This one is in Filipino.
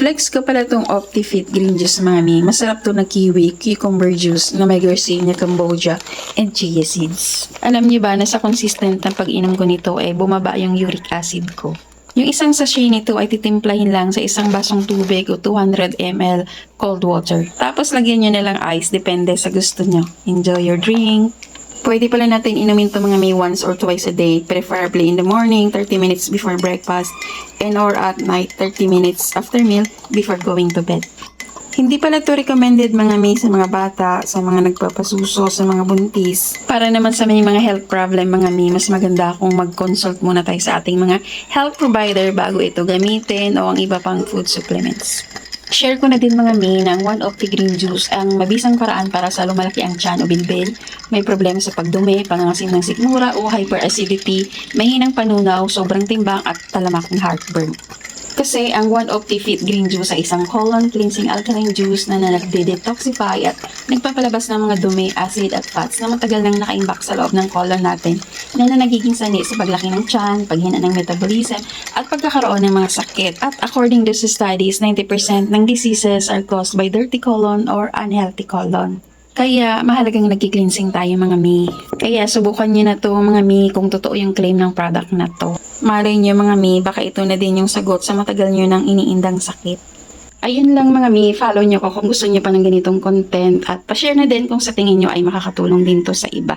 Flex ko pala tong OptiFit Green Juice Mami. Masarap to na kiwi, cucumber juice na may Garcinia Cambodia, and chia seeds. Alam niyo ba na sa consistent ng pag-inom ko nito ay bumaba yung uric acid ko. Yung isang sachet nito ay titimplahin lang sa isang basong tubig o 200 ml cold water. Tapos lagyan nyo na lang ice, depende sa gusto nyo. Enjoy your drink! Pwede pala natin inumin to mga may once or twice a day, preferably in the morning, 30 minutes before breakfast, and or at night, 30 minutes after meal before going to bed. Hindi pala to recommended mga may sa mga bata, sa mga nagpapasuso, sa mga buntis. Para naman sa may mga health problem mga may, mas maganda kung mag-consult muna tayo sa ating mga health provider bago ito gamitin o ang iba pang food supplements. Share ko na din mga may ng One of the Green Juice ang mabisang paraan para sa lumalaki ang tiyan o bilbil, may problema sa pagdumi, pangangasim ng sikmura o hyperacidity, mahinang panunaw, sobrang timbang at talamak ng heartburn. Kasi ang One of the Fit Green Juice ay isang colon cleansing alkaline juice na nagde-detoxify at nagpapalabas ng mga dumi, acid at fats na matagal nang nakaimbak sa loob ng colon natin na, na nagiging sani sa paglaki ng tiyan, paghina ng metabolism at pagkakaroon ng mga sakit. At according to studies, 90% ng diseases are caused by dirty colon or unhealthy colon. Kaya mahalagang nagki-cleansing tayo mga mi. Kaya subukan niyo na to mga mi kung totoo yung claim ng product na to. Malay niyo mga mi, baka ito na din yung sagot sa matagal niyo nang iniindang sakit. Ayun lang mga mi, follow niyo ko kung gusto niyo pa ng ganitong content at pa-share na din kung sa tingin niyo ay makakatulong din to sa iba.